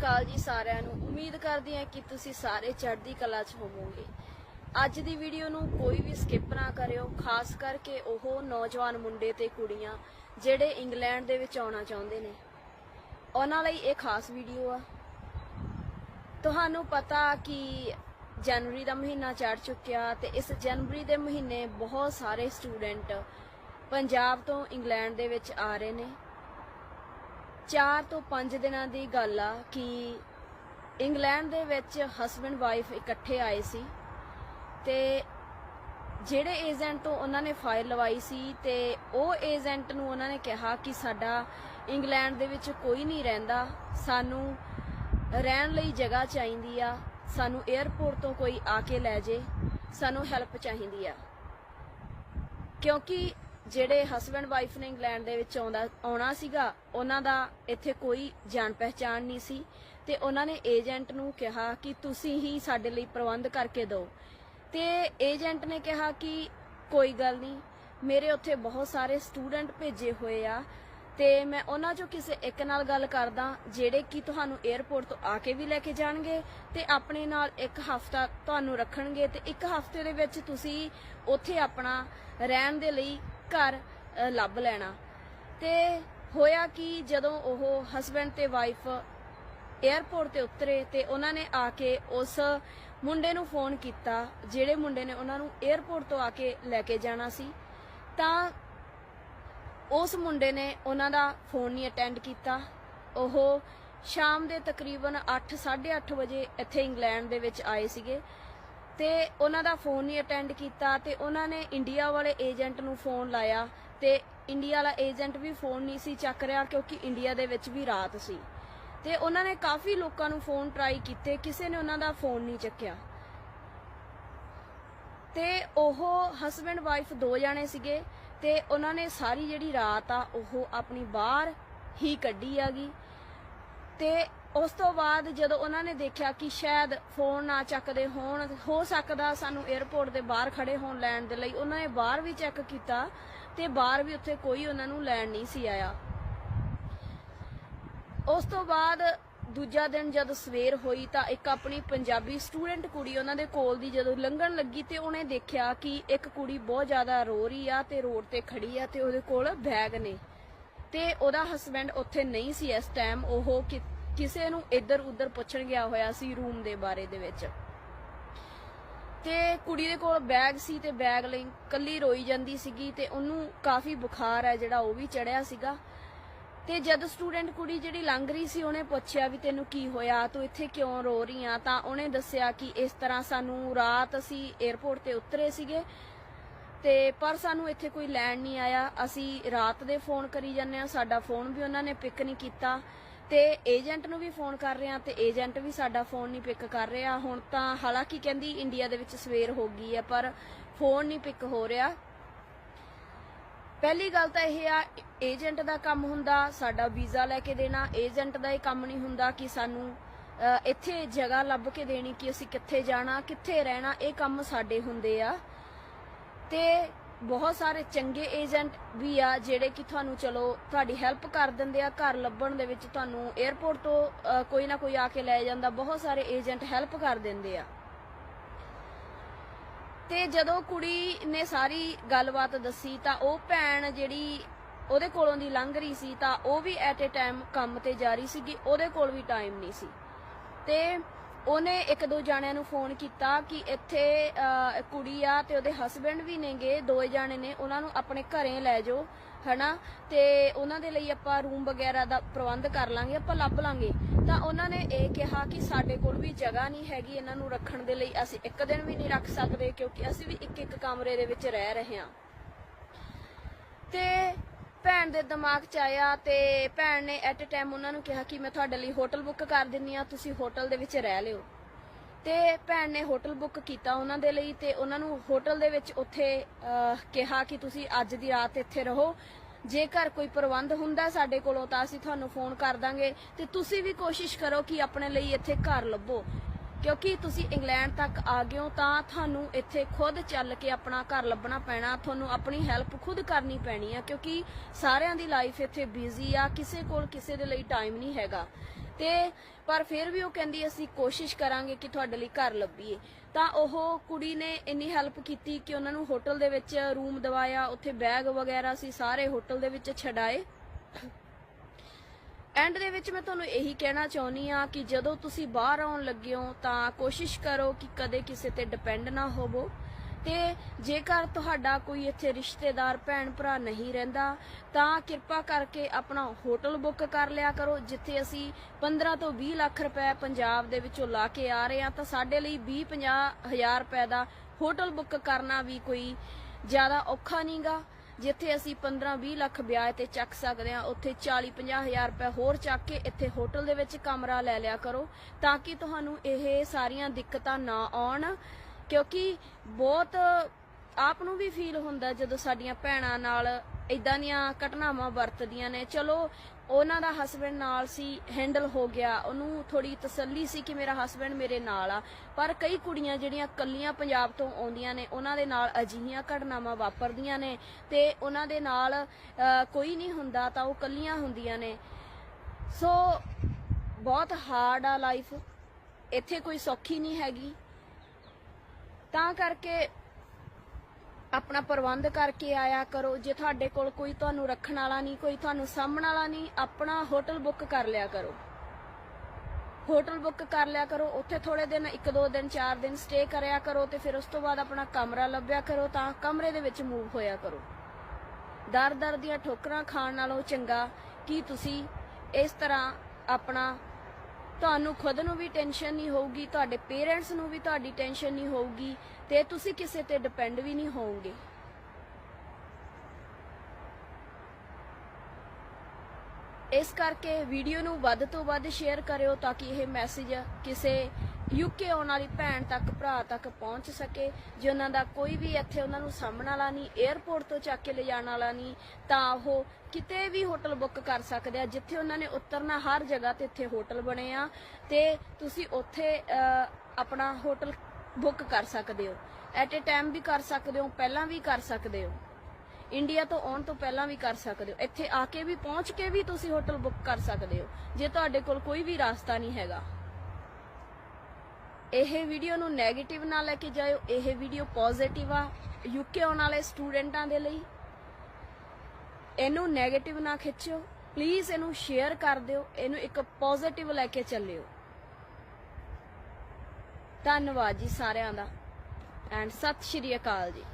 ਅਕਾਲ ਜੀ ਸਾਰਿਆਂ ਨੂੰ। ਉਮੀਦ ਕਰਦੀ ਹਾਂ ਕਿ ਤੁਸੀਂ ਸਾਰੇ ਚੜ੍ਹਦੀ ਕਲਾ 'ਚ ਹੋਵੋਗੇ। ਅੱਜ ਦੀ ਵੀਡੀਓ ਨੂੰ ਕੋਈ ਵੀ ਸਕਿਪ ਨਾ ਕਰਿਓ। ਖਾਸ ਕਰਕੇ ਉਹ ਨੌਜਵਾਨ ਮੁੰਡੇ ਤੇ ਕੁੜੀਆਂ ਜਿਹੜੇ ਇੰਗਲੈਂਡ ਦੇ ਵਿੱਚ ਆਉਣਾ ਚਾਹੁੰਦੇ ਨੇ। ਉਹਨਾਂ ਲਈ ਇਹ ਖਾਸ ਵੀਡੀਓ ਆ। ਤੁਹਾਨੂੰ ਪਤਾ ਕਿ ਜਨਵਰੀ ਦਾ ਮਹੀਨਾ ਚੜ ਚੁੱਕਿਆ ਤੇ ਇਸ ਜਨਵਰੀ ਦੇ ਮਹੀਨੇ ਬਹੁਤ ਸਾਰੇ ਸਟੂਡੈਂਟ ਪੰਜਾਬ ਤੋਂ ਇੰਗਲੈਂਡ ਦੇ ਵਿੱਚ ਆ ਰਹੇ ਨੇ। 4 ਤੋਂ 5 ਦਿਨਾਂ ਦੀ ਗੱਲ ਆ ਕਿ ਇੰਗਲੈਂਡ ਦੇ ਵਿੱਚ ਹਸਬੰਡ ਵਾਈਫ ਇਕੱਠੇ ਆਏ ਸੀ ਤੇ ਜਿਹੜੇ ਏਜੰਟ ਤੋਂ ਉਹਨਾਂ ਨੇ ਫਾਈਲ ਲਵਾਈ ਸੀ ਤੇ ਉਹ ਏਜੰਟ ਨੂੰ ਉਹਨਾਂ ਨੇ ਕਿਹਾ ਕਿ ਸਾਡਾ ਇੰਗਲੈਂਡ ਦੇ ਵਿੱਚ ਕੋਈ ਨਹੀਂ ਰਹਿੰਦਾ, ਸਾਨੂੰ ਰਹਿਣ ਲਈ ਜਗ੍ਹਾ ਚਾਹੀਦੀ ਆ, ਸਾਨੂੰ 에ਅਰਪੋਰਟ ਤੋਂ ਕੋਈ ਆ ਕੇ ਲੈ ਜੇ, ਸਾਨੂੰ ਹੈਲਪ ਚਾਹੀਦੀ ਆ। ਕਿਉਂਕਿ ਜਿਹੜੇ ਹਸਬੰਡ ਵਾਈਫ ਨੇ ਇੰਗਲੈਂਡ ਦੇ ਵਿੱਚ ਆਉਂਦਾ, ਆਉਣਾ ਸੀਗਾ, ਉਹਨਾਂ ਦਾ ਇੱਥੇ ਕੋਈ ਜਾਣ ਪਹਿਚਾਣ ਨਹੀਂ ਸੀ ਤੇ ਉਹਨਾਂ ਨੇ ਏਜੰਟ ਨੂੰ ਕਿਹਾ ਕਿ ਤੁਸੀਂ ਹੀ ਸਾਡੇ ਲਈ ਪ੍ਰਬੰਧ ਕਰਕੇ ਦਿਓ। ਤੇ ਏਜੰਟ ਨੇ ਕਿਹਾ ਕਿ ਕੋਈ ਗੱਲ ਨਹੀਂ, ਮੇਰੇ ਉੱਥੇ ਬਹੁਤ ਸਾਰੇ ਸਟੂਡੈਂਟ ਭੇਜੇ ਹੋਏ ਆ ਤੇ ਮੈਂ ਉਹਨਾਂ ਚੋਂ ਕਿਸੇ ਇੱਕ ਨਾਲ ਗੱਲ ਕਰਦਾ, ਜਿਹੜੇ ਕਿ ਤੁਹਾਨੂੰ 에ਅਰਪੋਰਟ ਤੋਂ ਆ ਕੇ ਵੀ ਲੈ ਕੇ ਜਾਣਗੇ ਤੇ ਆਪਣੇ ਨਾਲ ਇੱਕ ਹਫਤਾ ਤੁਹਾਨੂੰ ਰੱਖਣਗੇ ਤੇ ਇੱਕ ਹਫ਼ਤੇ ਦੇ ਵਿੱਚ ਤੁਸੀਂ ਉੱਥੇ ਆਪਣਾ ਰਹਿਣ ਦੇ ਲਈ ਘਰ ਲੱਭ ਲੈਣਾ। ਤੇ ਹੋਇਆ ਕਿ, ਜਦੋਂ ਉਹ ਹਸਬੰਡ ਤੇ ਵਾਈਫ 에ਅਰਪੋਰਟ ਤੇ ਉਤਰੇ ਤੇ ਉਹਨਾਂ ਨੇ ਆ ਕੇ ਉਸ ਮੁੰਡੇ ਨੂੰ ਫੋਨ ਕੀਤਾ, ਜਿਹੜੇ ਮੁੰਡੇ ਨੇ ਉਹਨਾਂ ਨੂੰ 에ਅਰਪੋਰਟ ਤੋਂ ਆ ਕੇ ਲੈ ਕੇ ਜਾਣਾ ਸੀ, ਤਾਂ ਉਸ ਮੁੰਡੇ ਨੇ ਉਹਨਾਂ ਦਾ ਫੋਨ ਨਹੀਂ ਅਟੈਂਡ ਕੀਤਾ। ਉਹ ਸ਼ਾਮ ਦੇ ਤਕਰੀਬਨ 8:30 ਵਜੇ ਇੱਥੇ ਇੰਗਲੈਂਡ ਦੇ ਵਿੱਚ ਆਏ ਸੀਗੇ। ਤੇ ਉਹਨਾਂ ਦਾ ਫੋਨ ਨਹੀਂ ਅਟੈਂਡ ਕੀਤਾ ਤੇ ਉਹਨਾਂ ਨੇ ਇੰਡੀਆ ਵਾਲੇ ਏਜੰਟ ਨੂੰ ਫੋਨ ਲਾਇਆ ਤੇ ਇੰਡੀਆ ਵਾਲਾ ਏਜੰਟ ਵੀ ਫੋਨ ਨਹੀਂ ਸੀ ਚੱਕ ਰਿਹਾ ਕਿਉਂਕਿ ਇੰਡੀਆ ਦੇ ਵਿੱਚ ਵੀ ਰਾਤ ਸੀ। ਤੇ ਉਹਨਾਂ ਨੇ ਕਾਫੀ ਲੋਕਾਂ ਨੂੰ ਫੋਨ ਟਰਾਈ ਕੀਤੇ, ਕਿਸੇ ਨੇ ਉਹਨਾਂ ਦਾ ਫੋਨ ਨਹੀਂ ਚੱਕਿਆ। ਤੇ ਉਹ ਹਸਬੰਡ ਵਾਈਫ ਦੋ ਜਾਣੇ ਸੀਗੇ ਤੇ ਉਹਨਾਂ ਨੇ ਸਾਰੀ ਜਿਹੜੀ ਰਾਤ ਆ, ਉਹ ਆਪਣੀ ਬਾਹਰ ਹੀ ਕੱਢੀ ਆਗੀ ਤੇ ਉਸ ਤੋਂ ਬਾਅਦ ਜਦੋਂ ਉਹਨਾਂ ਨੇ ਦੇਖਿਆ ਕਿ ਸ਼ਾਇਦ ਫੋਨ ਨਾ ਚੱਕਦੇ ਹੋਣ, ਹੋ ਸਕਦਾ ਸਾਨੂੰ 에ਅਰਪੋਰਟ ਦੇ ਬਾਹਰ ਖੜੇ ਹੋਣ ਲੈਣ ਦੇ ਲਈ, ਉਹਨਾਂ ਨੇ ਬਾਹਰ ਵੀ ਚੈੱਕ ਕੀਤਾ ਤੇ ਬਾਹਰ ਵੀ ਉੱਥੇ ਕੋਈ ਉਹਨਾਂ ਨੂੰ ਲੈਣ ਨਹੀਂ ਸੀ ਆਇਆ। ਉਸ ਤੋਂ ਬਾਅਦ ਦੂਜਾ ਦਿਨ ਜਦ ਸਵੇਰ ਹੋਈ ਤਾਂ ਇੱਕ ਆਪਣੀ ਪੰਜਾਬੀ ਸਟੂਡੈਂਟ ਕੁੜੀ ਉਹਨਾਂ ਦੇ ਕੋਲ ਦੀ ਜਦੋਂ ਲੰਘਣ ਲੱਗੀ ਤੇ ਉਹਨੇ ਦੇਖਿਆ ਕਿ ਇੱਕ ਕੁੜੀ ਬਹੁਤ ਜ਼ਿਆਦਾ ਰੋ ਰਹੀ ਆ ਤੇ ਰੋਡ ਤੇ ਖੜੀ ਆ ਤੇ ਉਹਦੇ ਕੋਲ ਬੈਗ ਨੇ ਤੇ ਉਹਦਾ ਹਸਬੰਡ ਉੱਥੇ ਨਹੀਂ ਸੀ ਇਸ ਟਾਈਮ ਉਹ ਕਿਸੇ ਨੂੰ ਇੱਧਰ ਉੱਧਰ ਪੁੱਛਣ ਗਿਆ ਹੋਇਆ ਸੀ ਰੂਮ ਦੇ ਬਾਰੇ ਦੇ ਵਿੱਚ। ਤੇ ਕੁੜੀ ਦੇ ਕੋਲ ਬੈਗ ਸੀ ਤੇ ਬੈਗ ਲਈ ਕੱਲੀ ਰੋਈ ਜਾਂਦੀ ਸੀਗੀ ਤੇ ਉਹਨੂੰ ਕਾਫੀ ਬੁਖਾਰ ਹੈ ਜਿਹੜਾ ਉਹ ਵੀ ਚੜਿਆ ਸੀਗਾ। ਤੇ ਜਦ ਸਟੂਡੈਂਟ ਕੁੜੀ ਜਿਹੜੀ ਲੰਘ ਰਹੀ ਸੀ, ਉਹਨੇ ਪੁੱਛਿਆ ਵੀ ਤੈਨੂੰ ਕੀ ਹੋਇਆ? ਤੂੰ ਇੱਥੇ ਕਿਉਂ ਰੋ ਰਹੀ ਆ? ਤਾਂ ਉਹਨੇ ਦੱਸਿਆ ਕਿ ਇਸ ਤਰ੍ਹਾਂ ਸਾਨੂੰ ਰਾਤ ਅਸੀਂ 에ਅਰਪੋਰਟ ਤੇ ਉਤਰੇ ਸੀਗੇ ਤੇ ਪਰ ਸਾਨੂੰ ਇੱਥੇ ਕੋਈ ਲੈਣ ਨਹੀਂ ਆਇਆ। ਅਸੀਂ ਰਾਤ ਦੇ ਫੋਨ ਕਰੀ ਜਾਂਦੇ ਆ, ਸਾਡਾ ਫੋਨ ਵੀ ਉਹਨਾਂ ਨੇ ਪਿਕ ਨਹੀਂ ਕੀਤਾ। ਤੇ ਏਜੰਟ ਨੂੰ ਵੀ ਫੋਨ ਕਰ ਰਹੇ ਆ ਤੇ ਏਜੰਟ ਵੀ ਸਾਡਾ ਫੋਨ ਨਹੀਂ ਪਿਕ ਕਰ ਰਿਹਾ। ਹੁਣ ਤਾਂ ਹਾਲਾਂਕਿ ਕਹਿੰਦੀ ਇੰਡੀਆ ਦੇ ਵਿੱਚ ਸਵੇਰ ਹੋ ਗਈ ਹੈ, ਪਰ ਫੋਨ ਨਹੀਂ ਪਿਕ ਹੋ ਰਿਹਾ। ਪਹਿਲੀ ਗੱਲ ਤਾਂ ਇਹ ਆ, ਏਜੰਟ ਦਾ ਕੰਮ ਹੁੰਦਾ, ਸਾਡਾ ਵੀਜ਼ਾ ਲੈ ਕੇ ਦੇਣਾ। ਏਜੰਟ ਦਾ ਇਹ ਕੰਮ ਨਹੀਂ ਹੁੰਦਾ ਕਿ ਸਾਨੂੰ ਇੱਥੇ ਜਗ੍ਹਾ ਲੱਭ ਕੇ ਦੇਣੀ ਕਿ ਅਸੀਂ ਕਿੱਥੇ ਜਾਣਾ, ਕਿੱਥੇ ਰਹਿਣਾ, ਇਹ ਕੰਮ ਸਾਡੇ ਹੁੰਦੇ ਆ। ਤੇ ਬਹੁਤ ਸਾਰੇ ਚੰਗੇ ਏਜੰਟ ਵੀ ਆ ਜਿਹੜੇ ਕਿ ਤੁਹਾਨੂੰ ਚਲੋ ਤੁਹਾਡੀ ਹੈਲਪ ਕਰ ਦਿੰਦੇ ਆ, ਘਰ ਲੱਭਣ ਦੇ ਵਿੱਚ ਤੁਹਾਨੂੰ 에ਅਰਪੋਰਟ ਤੋਂ ਕੋਈ ਨਾ ਕੋਈ ਆ ਕੇ ਲੈ ਜਾਂਦਾ, ਬਹੁਤ ਸਾਰੇ ਏਜੰਟ ਹੈਲਪ ਕਰ ਦਿੰਦੇ ਆ। ਤੇ ਜਦੋਂ ਕੁੜੀ ਨੇ ਸਾਰੀ ਗੱਲਬਾਤ ਦੱਸੀ ਤਾਂ ਉਹ ਭੈਣ ਜਿਹੜੀ ਉਹਦੇ ਕੋਲੋਂ ਦੀ ਲੰਘ ਰਹੀ ਸੀ ਤਾਂ ਉਹ ਵੀ ਐਟ ਅ ਟਾਈਮ ਕੰਮ ਤੇ ਜਾ ਰਹੀ ਸੀਗੀ, ਉਹਦੇ ਕੋਲ ਵੀ ਟਾਈਮ ਨਹੀਂ ਸੀ। ਤੇ ਉਹਨੇ ਇੱਕ ਦੋ ਜਾਣਿਆਂ ਨੂੰ ਫੋਨ ਕੀਤਾ ਕਿ ਇੱਥੇ ਅਹ, ਕੁੜੀ ਆ ਤੇ ਉਹਦੇ ਹਸਬੰਡ ਵੀ ਨੇਗੇ ਦੋਏ ਜਾਣੇ ਨੇ ਉਹਨਾਂ ਨੂੰ ਆਪਣੇ ਘਰੇ ਲੈ ਜਾਓ ਹਨਾ? ਤੇ ਉਹਨਾਂ ਦੇ ਲਈ ਆਪਾਂ ਰੂਮ ਵਗੈਰਾ ਦਾ ਪ੍ਰਬੰਧ ਕਰ ਲਾਂਗੇ ਆਪਾਂ ਲੱਭ ਲਾਂਗੇ। ਤਾਂ ਉਹਨਾਂ ਨੇ ਇਹ ਕਿਹਾ ਕਿ ਸਾਡੇ ਕੋਲ ਵੀ ਜਗ੍ਹਾ ਨਹੀਂ ਹੈਗੀ ਇਹਨਾਂ ਨੂੰ ਰੱਖਣ ਦੇ ਲਈ ਅਸੀਂ ਇੱਕ ਦਿਨ ਵੀ ਨਹੀਂ ਰੱਖ ਸਕਦੇ ਕਿਉਂਕਿ ਅਸੀਂ ਵੀ ਇੱਕ ਇੱਕ ਕਮਰੇ ਦੇ ਵਿੱਚ ਰਹਿ ਰਹੇ ਹਾਂ। ਤੇ ਭੈਣ ਦੇ ਦਿਮਾਗ 'ਚ ਆਇਆ ਤੇ ਭੈਣ ਨੇ ਐਟ ਅ ਟਾਈਮ ਉਹਨਾਂ ਨੂੰ ਕਿਹਾ ਕਿ ਮੈਂ ਤੁਹਾਡੇ ਲਈ ਹੋਟਲ ਬੁੱਕ ਕਰ ਦਿੰਨੀ ਆ ਤੁਸੀਂ ਹੋਟਲ ਦੇ ਵਿੱਚ ਰਹਿ ਲਿਓ। ਤੇ ਭੈਣ ਨੇ ਹੋਟਲ ਬੁੱਕ ਕੀਤਾ ਉਹਨਾਂ ਦੇ ਲਈ ਤੇ ਉਹਨਾਂ ਨੂੰ ਹੋਟਲ ਦੇ ਵਿੱਚ ਉੱਥੇ ਕਿਹਾ ਕਿ ਤੁਸੀਂ ਅੱਜ ਦੀ ਰਾਤ ਇੱਥੇ ਰਹੋ। ਜੇਕਰ ਕੋਈ ਪ੍ਰਬੰਧ ਹੁੰਦਾ ਸਾਡੇ ਕੋਲੋਂ ਤਾਂ ਅਸੀਂ ਤੁਹਾਨੂੰ ਫੋਨ ਕਰ ਦਾਂਗੇ ਤੇ ਤੁਸੀਂ ਵੀ ਕੋਸ਼ਿਸ਼ ਕਰੋ ਕਿ ਆਪਣੇ ਲਈ ਇੱਥੇ ਘਰ ਲੱਭੋ। ਕਿਉਂਕਿ ਤੁਸੀਂ ਇੰਗਲੈਂਡ ਤੱਕ ਆ ਗਏ ਹੋ ਤਾਂ ਤੁਹਾਨੂੰ ਇੱਥੇ ਖੁਦ ਚੱਲ ਕੇ ਆਪਣਾ ਘਰ ਲੱਭਣਾ ਪੈਣਾ, ਤੁਹਾਨੂੰ ਆਪਣੀ ਹੈਲਪ ਖੁਦ ਕਰਨੀ ਪੈਣੀ ਆ, ਕਿਉਂਕਿ ਸਾਰਿਆਂ ਦੀ ਲਾਈਫ ਇੱਥੇ ਬਿਜ਼ੀ ਆ, ਕਿਸੇ ਕੋਲ ਕਿਸੇ ਦੇ ਲਈ ਟਾਈਮ ਨਹੀਂ ਹੈਗਾ। ਤੇ ਪਰ ਫਿਰ ਵੀ ਉਹ ਕਹਿੰਦੀ ਅਸੀਂ ਕੋਸ਼ਿਸ਼ ਕਰਾਂਗੇ ਕਿ ਤੁਹਾਡੇ ਲਈ ਘਰ ਲੱਭੀਏ। ਤਾਂ ਉਹ ਕੁੜੀ ਨੇ ਇੰਨੀ ਹੈਲਪ ਕੀਤੀ ਕਿ ਉਹਨਾਂ ਨੂੰ ਹੋਟਲ ਦੇ ਵਿੱਚ ਰੂਮ ਦਵਾਇਆ, ਉੱਥੇ ਬੈਗ ਵਗੈਰਾ ਸੀ, ਸਾਰੇ ਹੋਟਲ ਦੇ ਵਿੱਚ ਛਡਾਏ। ਐਂਡ ਦੇ ਵਿੱਚ ਮੈਂ ਤੁਹਾਨੂੰ ਇਹੀ ਕਹਿਣਾ ਚਾਹੁੰਦੀ ਆ ਕਿ ਜਦੋਂ ਤੁਸੀਂ ਬਾਹਰ ਆਉਣ ਲੱਗੇ ਹੋ ਤਾਂ ਕੋਸ਼ਿਸ਼ ਕਰੋ ਕਿ ਕਦੇ ਕਿਸੇ ਤੇ ਡਿਪੈਂਡ ਨਾ ਹੋਵੋ। ਤੇ ਜੇਕਰ ਤੁਹਾਡਾ ਕੋਈ ਇੱਥੇ ਰਿਸ਼ਤੇਦਾਰ, ਭੈਣ ਭਰਾ ਨਹੀਂ ਰਹਿੰਦਾ, ਤਾਂ ਕਿਰਪਾ ਕਰਕੇ ਆਪਣਾ ਹੋਟਲ ਬੁੱਕ ਕਰ ਲਿਆ ਕਰੋ, ਜਿੱਥੇ ਅਸੀਂ 15 ਤੋਂ 20 ਲੱਖ ਰੁਪਏ ਪੰਜਾਬ ਦੇ ਵਿੱਚੋਂ ਲਾ ਕੇ ਆ ਰਹੇ ਆ ਤਾਂ ਸਾਡੇ ਲਈ 20 50 ਹਜ਼ਾਰ ਰੁਪਏ ਦਾ ਹੋਟਲ ਬੁੱਕ ਕਰਨਾ ਵੀ ਕੋਈ ਜ਼ਿਆਦਾ ਔਖਾ ਨਹੀਂਗਾ ਜਿੱਥੇ ਅਸੀਂ 15-20 ਲੱਖ ਵਿਆਜ ਤੇ ਚੱਕ ਸਕਦੇ ਆ ਉੱਥੇ 40-50 ਹਜ਼ਾਰ ਰੁਪਏ ਹੋਰ ਚੱਕ ਕੇ ਇੱਥੇ ਹੋਟਲ ਦੇ ਵਿੱਚ ਕਮਰਾ ਲੈ ਲਿਆ ਕਰੋ, ਤਾਂ ਕਿ ਤੁਹਾਨੂੰ ਇਹ ਸਾਰੀਆਂ ਦਿੱਕਤਾਂ ਨਾ ਆਉਣ, ਕਿਉਂਕਿ ਬਹੁਤ ਆਪ ਨੂੰ ਵੀ ਫੀਲ ਹੁੰਦਾ ਜਦੋਂ ਸਾਡੀਆਂ ਭੈਣਾਂ ਨਾਲ ਇਦਾਂ ਦੀਆਂ ਘਟਨਾਵਾਂ ਵਰਤਦੀਆਂ ਨੇ। ਚਲੋ, ਉਹਨਾਂ ਦਾ ਹਸਬੰਡ ਨਾਲ ਸੀ ਹੈਂਡਲ ਹੋ ਗਿਆ। ਉਹਨੂੰ ਥੋੜੀ ਤਸੱਲੀ ਸੀ ਕਿ ਮੇਰਾ ਹਸਬੰਡ ਮੇਰੇ ਨਾਲ ਆ। ਪਰ ਕਈ ਕੁੜੀਆਂ ਜਿਹੜੀਆਂ ਕੱਲੀਆਂ ਪੰਜਾਬ ਤੋਂ ਆਉਂਦੀਆਂ ਨੇ, ਉਹਨਾਂ ਦੇ ਨਾਲ ਅਜਿਹੀਆਂ ਘਟਨਾਵਾਂ ਵਾਪਰਦੀਆਂ ਨੇ ਤੇ ਉਹਨਾਂ ਦੇ ਨਾਲ ਕੋਈ ਨਹੀਂ ਹੁੰਦਾ ਤਾਂ ਉਹ ਕੱਲੀਆਂ ਹੁੰਦੀਆਂ ਨੇ। ਸੋ, ਬਹੁਤ ਹਾਰਡ ਆ ਲਾਈਫ ਇੱਥੇ ਕੋਈ ਸੌਖੀ ਨਹੀਂ ਹੈਗੀ। ਤਾਂ ਕਰਕੇ ਆਪਣਾ ਪ੍ਰਬੰਧ ਕਰਕੇ ਆਇਆ ਕਰੋ। ਜੇ ਤੁਹਾਡੇ ਕੋਲ ਕੋਈ ਤੁਹਾਨੂੰ ਰੱਖਣ ਵਾਲਾ ਨਹੀਂ, ਕੋਈ ਤੁਹਾਨੂੰ ਸਾਂਭਣ ਵਾਲਾ ਨਹੀਂ, ਆਪਣਾ ਹੋਟਲ ਬੁੱਕ ਕਰ ਲਿਆ ਕਰੋ। ਹੋਟਲ ਬੁੱਕ ਕਰ ਲਿਆ ਕਰੋ। ਉੱਥੇ ਥੋੜੇ ਦਿਨ, ਇੱਕ ਦੋ ਦਿਨ, ਚਾਰ ਦਿਨ ਸਟੇ ਕਰਿਆ ਕਰੋ ਤੇ ਫਿਰ ਉਸ ਤੋਂ ਬਾਅਦ ਆਪਣਾ ਕਮਰਾ ਲੱਭਿਆ ਕਰੋ ਤਾਂ ਕਮਰੇ ਦੇ ਵਿੱਚ ਮੂਵ ਹੋਇਆ ਕਰੋ। ਦਰ ਦਰ ਦੀਆਂ ਠੋਕਰਾਂ ਖਾਣ ਨਾਲੋਂ ਚੰਗਾ। ਕਿ ਤੁਸੀਂ ਇਸ ਤਰ੍ਹਾਂ ਆਪਣਾ ਤੁਹਾਨੂੰ ਖੁਦ ਨੂੰ ਵੀ ਟੈਨਸ਼ਨ ਨਹੀਂ ਹੋਊਗੀ, ਤੁਹਾਡੇ ਪੇਰੈਂਟਸ ਨੂੰ ਵੀ ਤੁਹਾਡੀ ਟੈਨਸ਼ਨ ਨਹੀਂ ਹੋਊਗੀ ਤੇ ਤੁਸੀਂ ਕਿਸੇ ਤੇ ਡਿਪੈਂਡ ਵੀ ਨਹੀਂ ਹੋਵੋਗੇ। ਇਸ ਕਰਕੇ ਵੀਡੀਓ ਨੂੰ ਵੱਧ ਤੋਂ ਵੱਧ ਸ਼ੇਅਰ ਕਰਿਓ ਤਾਂ ਕਿ ਇਹ ਮੈਸੇਜ ਕਿਸੇ ਯੂਕੇ ਆਉਣ ਵਾਲੀ ਭੈਣ ਤੱਕ, ਭਰਾ ਤੱਕ ਪਹੁੰਚ ਸਕੇ। ਜੇ ਉਹਨਾਂ ਦਾ ਕੋਈ ਵੀ ਇੱਥੇ ਉਹਨਾਂ ਨੂੰ ਸਾਹਮਣ ਵਾਲਾ ਨਹੀਂ 에ਅਰਪੋਰਟ ਤੋਂ ਚੱਕ ਕੇ ਲਿਜਾਣ ਵਾਲਾ ਨਹੀਂ, ਤਾਂ ਉਹ ਕਿਤੇ ਵੀ ਹੋਟਲ ਬੁੱਕ ਕਰ ਸਕਦੇ ਆ, ਜਿੱਥੇ ਉਹਨਾਂ ਨੇ ਉਤਰਨਾ ਹਰ ਜਗ੍ਹਾ ਤੇ ਇੱਥੇ ਹੋਟਲ ਬਣੇ ਆ। ਤੇ ਤੁਸੀਂ ਉੱਥੇ ਆਪਣਾ ਹੋਟਲ ਬੁੱਕ ਕਰ ਸਕਦੇ ਹੋ। ਐਟ ਅ ਟਾਈਮ ਵੀ ਕਰ ਸਕਦੇ ਹੋ, ਪਹਿਲਾਂ ਵੀ ਕਰ ਸਕਦੇ ਹੋ। ਇੰਡੀਆ ਤੋਂ ਆਉਣ ਤੋਂ ਪਹਿਲਾਂ ਵੀ ਕਰ ਸਕਦੇ ਹੋ। ਇੱਥੇ ਆ ਕੇ ਵੀ, ਪਹੁੰਚ ਕੇ ਵੀ ਤੁਸੀਂ ਹੋਟਲ ਬੁੱਕ ਕਰ ਸਕਦੇ ਹੋ। ਜੇ ਤੁਹਾਡੇ ਕੋਲ ਕੋਈ ਵੀ ਰਾਸਤਾ ਨਹੀਂ ਹੈਗਾ। ਇਹ ਵੀਡੀਓ ਨੂੰ 네ਗੇਟਿਵ ਨਾ ਲੈ ਕੇ ਜਾਇਓ। ਇਹ ਵੀਡੀਓ ਪੋਜ਼ਿਟਿਵ ਆ। ਯੂਕੇ ਆਉਣ ਵਾਲੇ ਸਟੂਡੈਂਟਾਂ ਦੇ ਲਈ। ਇਹਨੂੰ 네ਗੇਟਿਵ ਨਾ ਖਿੱਚਿਓ। ਪਲੀਜ਼ ਇਹਨੂੰ ਸ਼ੇਅਰ ਕਰ ਦਿਓ। ਇਹਨੂੰ ਇੱਕ ਪੋਜ਼ਿਟਿਵ ਲੈ ਕੇ ਚੱਲਿਓ। ਧੰਨਵਾਦ ਜੀ ਸਾਰਿਆਂ ਦਾ। ਐਂਡ ਸਤਿ ਸ਼੍ਰੀ ਅਕਾਲ ਜੀ।